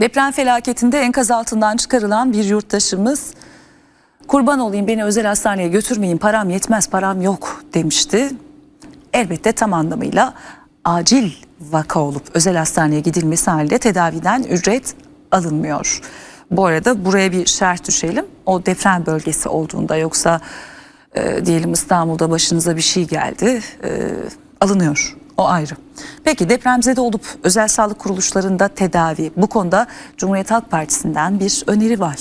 Deprem felaketinde enkaz altından çıkarılan bir yurttaşımız kurban olayım beni özel hastaneye götürmeyin param yetmez param yok demişti. Elbette tam anlamıyla acil vaka olup özel hastaneye gidilmesi halinde tedaviden ücret alınmıyor. Bu arada buraya bir şerh düşelim. O deprem bölgesi olduğunda yoksa e, diyelim İstanbul'da başınıza bir şey geldi e, alınıyor. O ayrı. Peki depremzede olup özel sağlık kuruluşlarında tedavi bu konuda Cumhuriyet Halk Partisi'nden bir öneri var.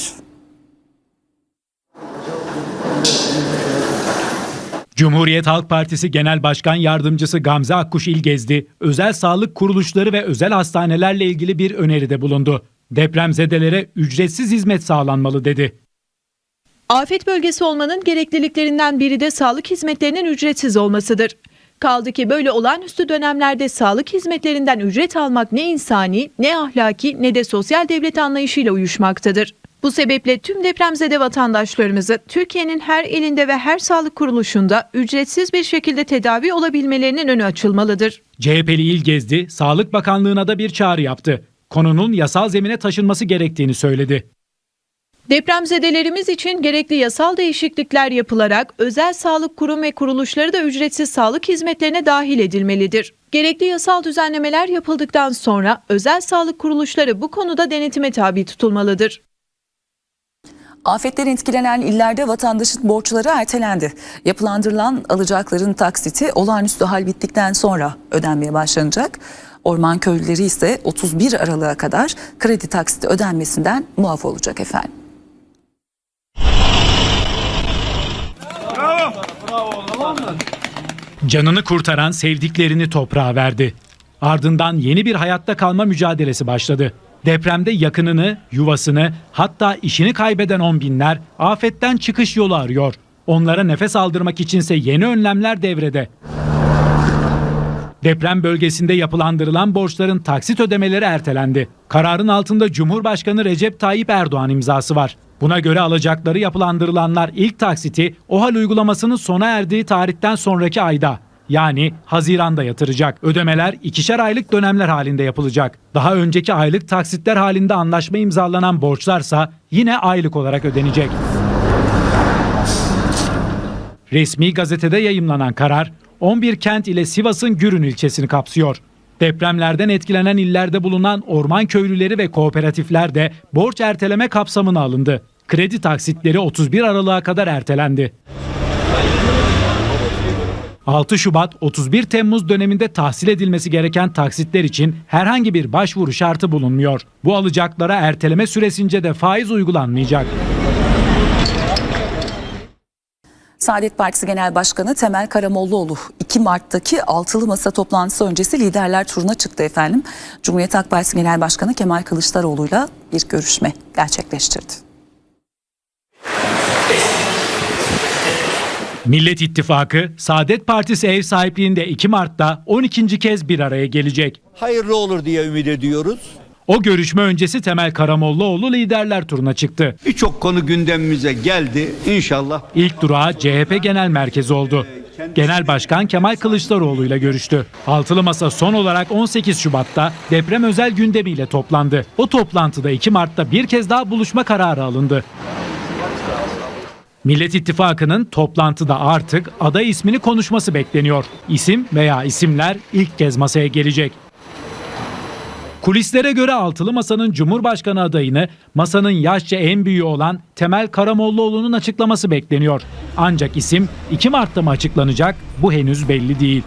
Cumhuriyet Halk Partisi Genel Başkan Yardımcısı Gamze Akkuş İlgezdi, özel sağlık kuruluşları ve özel hastanelerle ilgili bir öneride bulundu. Depremzedelere ücretsiz hizmet sağlanmalı dedi. Afet bölgesi olmanın gerekliliklerinden biri de sağlık hizmetlerinin ücretsiz olmasıdır. Kaldı ki böyle olağanüstü dönemlerde sağlık hizmetlerinden ücret almak ne insani, ne ahlaki, ne de sosyal devlet anlayışıyla uyuşmaktadır. Bu sebeple tüm depremzede vatandaşlarımızı Türkiye'nin her ilinde ve her sağlık kuruluşunda ücretsiz bir şekilde tedavi olabilmelerinin önü açılmalıdır. CHP'li İlgezdi, Sağlık Bakanlığı'na da bir çağrı yaptı. Konunun yasal zemine taşınması gerektiğini söyledi. Depremzedelerimiz için gerekli yasal değişiklikler yapılarak özel sağlık kurum ve kuruluşları da ücretsiz sağlık hizmetlerine dahil edilmelidir. Gerekli yasal düzenlemeler yapıldıktan sonra özel sağlık kuruluşları bu konuda denetime tabi tutulmalıdır. Afetten etkilenen illerde vatandaşın borçları ertelendi. Yapılandırılan alacakların taksiti olağanüstü hal bittikten sonra ödenmeye başlanacak. Orman köylüleri ise 31 Aralık'a kadar kredi taksiti ödenmesinden muaf olacak efendim. Canını kurtaran sevdiklerini toprağa verdi. Ardından yeni bir hayatta kalma mücadelesi başladı. Depremde yakınını, yuvasını, hatta işini kaybeden on binler afetten çıkış yolu arıyor. Onlara nefes aldırmak içinse yeni önlemler devrede. Deprem bölgesinde yapılandırılan borçların taksit ödemeleri ertelendi. Kararın altında Cumhurbaşkanı Recep Tayyip Erdoğan imzası var. Buna göre alacakları yapılandırılanlar ilk taksiti OHAL uygulamasının sona erdiği tarihten sonraki ayda yani Haziran'da yatıracak. Ödemeler ikişer aylık dönemler halinde yapılacak. Daha önceki aylık taksitler halinde anlaşma imzalanan borçlarsa yine aylık olarak ödenecek. Resmi gazetede yayımlanan karar 11 kent ile Sivas'ın Gürün ilçesini kapsıyor. Depremlerden etkilenen illerde bulunan orman köylüleri ve kooperatifler de borç erteleme kapsamına alındı. Kredi taksitleri 31 Aralık'a kadar ertelendi. 6 Şubat 31 Temmuz döneminde tahsil edilmesi gereken taksitler için herhangi bir başvuru şartı bulunmuyor. Bu alacaklara erteleme süresince de faiz uygulanmayacak. Saadet Partisi Genel Başkanı Temel Karamollaoğlu 2 Mart'taki altılı masa toplantısı öncesi liderler turuna çıktı efendim. Cumhuriyet Halk Partisi Genel Başkanı Kemal Kılıçdaroğlu'yla bir görüşme gerçekleştirdi. Millet İttifakı, Saadet Partisi ev sahipliğinde 2 Mart'ta 12. kez bir araya gelecek. hayırlı olur diye ümit ediyoruz. O görüşme öncesi Temel Karamollaoğlu liderler turuna çıktı. Birçok konu gündemimize geldi. İnşallah İlk durağı CHP Genel Merkezi oldu. Genel Başkan Kemal Kılıçdaroğlu ile görüştü. Altılı Masa son olarak 18 Şubat'ta deprem özel gündemiyle toplandı. O toplantıda 2 Mart'ta bir kez daha buluşma kararı alındı. Millet İttifakı'nın toplantıda artık aday ismini konuşması bekleniyor. İsim veya isimler ilk kez masaya gelecek. Kulislere göre altılı masanın Cumhurbaşkanı adayını masanın yaşça en büyüğü olan Temel Karamollaoğlu'nun açıklaması bekleniyor. Ancak isim 2 Mart'ta mı açıklanacak bu henüz belli değil.